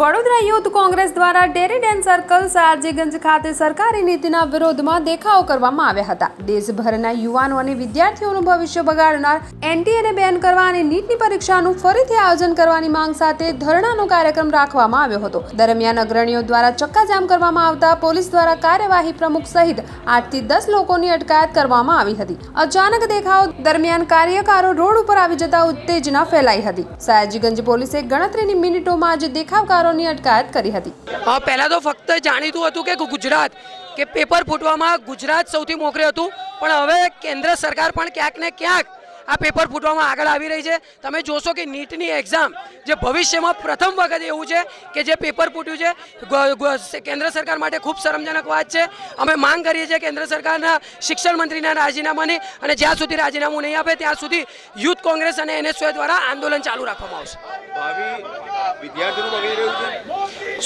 Vadodara youth Congress દ્વારા dairy ડેન circle સારજીગંજ ખાતે સરકારી નીતિના વિરોધમાં દેખાવો કરવામાં આવ્યા હતા. દેશભરના યુવાનો અને વિદ્યાર્થીઓનું ભવિષ્ય બગાડનાર એનટીએને બેન કરવા અને નીટની પરીક્ષાનું ફરીથી આયોજન કરવાની માંગ સાથે ધરણાનો કાર્યક્રમ રાખવામાં આવ્યો હતો. દરમિયાન અગ્રણીઓ દ્વારા ચક્કાજામ કરવામાં આવતા પોલીસ દ્વારા કાર્યવાહી પ્રમુખ સહિત આઠથી દસ લોકોની અટકાયત કરવામાં આવી હતી. અચાનક દેખાવ દરમિયાન કાર્યકારો રોડ ઉપર આવી જતા ઉત્તેજના ફેલાઈ હતી. સયાજીગંજ પોલીસે ગણતરીની મિનિટોમાં જ દેખાવકારોની અટકાયત કરી હતી. પહેલાં તો ફક્ત જાણીતું હતું કે ગુજરાત, કે પેપર ફૂટવામાં ગુજરાત સૌથી મોખરે હતું. પણ હવે કેન્દ્ર સરકાર પણ ક્યાંક ને ક્યાંક આ પેપર ફૂટવામાં આગળ આવી રહી છે. તમે જોશો કે નીટની એક્ઝામ જે ભવિષ્યમાં પ્રથમ વખત એવું છે કે જે પેપર ફૂટ્યું છે કેન્દ્ર સરકાર માટે ખૂબ શરમજનક વાત છે. અમે માંગ કરીએ છીએ કેન્દ્ર સરકારના શિક્ષણ મંત્રીના રાજીનામાની અને જ્યાં સુધી રાજીનામું નહીં આપે ત્યાં સુધી યુથ કોંગ્રેસ અને એનએસયુએ દ્વારા આંદોલન ચાલુ રાખવામાં આવશે.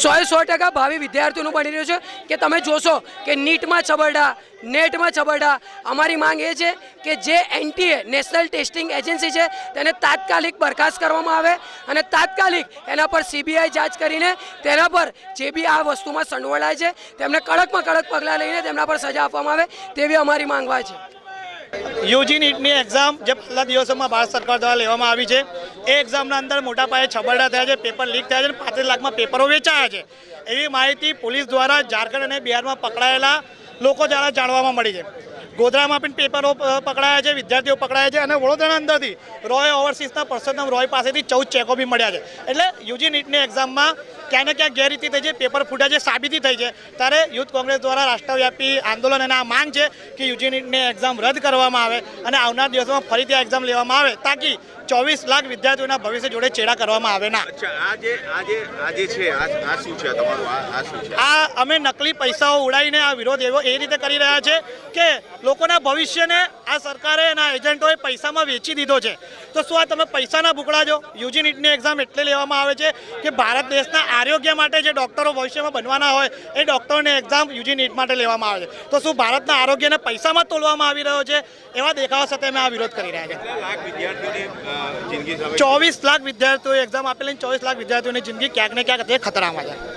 સો એ સો ટકા ભાવિ વિદ્યાર્થીઓનું બની રહ્યું છે કે તમે જોશો કે નીટમાં છબરડા નેટમાં છબરડા. અમારી માંગ એ છે કે જે એનટીએ નેશનલ ટેસ્ટિંગ એજન્સી છે, તેને તાત્કાલિક બરખાસ્ત કરવામાં આવે અને તાત્કાલિક એના પર સીબીઆઈ જાંચ કરીને તેના પર જે બી આ વસ્તુમાં સંડોવાયેલા છે, તેમને કડકમાં કડક પગલાં લઈને તેમના પર સજા આપવામાં આવે તેવી અમારી માંગવા છે. યુજી નીટની એક્ઝામ જે પહેલા દિવસોમાં ભારત સરકાર દ્વારા લેવામાં આવી છે, એ એક્ઝામના અંદર મોટા પાયે છબરડા થયા છે, પેપર લીક થયા છે અને પાંત્રીસ લાખમાં પેપરો વેચાયા છે. એવી માહિતી પોલીસ દ્વારા ઝારખંડ અને બિહારમાં પકડાયેલા લોકો દ્વારા જાણવામાં મળી છે ગોધરામાં પણ પેપરો પકડાયા છે વિદ્યાર્થીઓ પકડાયા છે અને વડોદરાના અંદરથી રોય ઓવરસીઝના પરસોત્તમ રોય પાસેથી ચૌદ ચેકો બી મળ્યા છે. એટલે યુજી નીટની એક્ઝામમાં ક્યાં ને ક્યાંક ગેરરીતિ થઈ છે પેપર ફૂટ્યા છે સાબિતી થઈ છે. ત્યારે યુથ કોંગ્રેસ દ્વારા રાષ્ટ્રવ્યાપી આંદોલન અને આ માંગ છે કે યુજી નીટની એક્ઝામ રદ કરવામાં આવે અને આવનાર દિવસોમાં ફરીથી ત્યાં એક્ઝામ લેવામાં આવે તાકી ચોવીસ લાખ વિદ્યાર્થીઓના ભવિષ્ય જોડે ચેડા કરવામાં આવે ના. આ અમે નકલી પૈસાઓ ઉડાવીને આ વિરોધ એવો એ રીતે કરી રહ્યા છે કે લોકોના ભવિષ્યને આ સરકારે એના એજન્ટોએ પૈસામાં વેચી દીધો છે. તો શું આ તમે પૈસાના ભૂકડા છો યુજી નીટની એક્ઝામ એટલે લેવામાં આવે છે કે ભારત દેશના આરોગ્ય માટે જે ડૉક્ટરો ભવિષ્યમાં બનવાના હોય એ ડૉક્ટરોની એક્ઝામ યુજી નીટ માટે લેવામાં આવે છે. તો શું ભારતના આરોગ્યને પૈસામાં તોલવામાં આવી રહ્યો છે? એવા દેખાવા સાથે અમે આ વિરોધ કરી રહ્યા છે. ચોવીસ લાખ વિદ્યાર્થીઓએ એક્ઝામ આપેલી ચોવીસ લાખ વિદ્યાર્થીઓની જિંદગી ક્યાંક ને ક્યાંક અત્યારે ખતરામાં છે.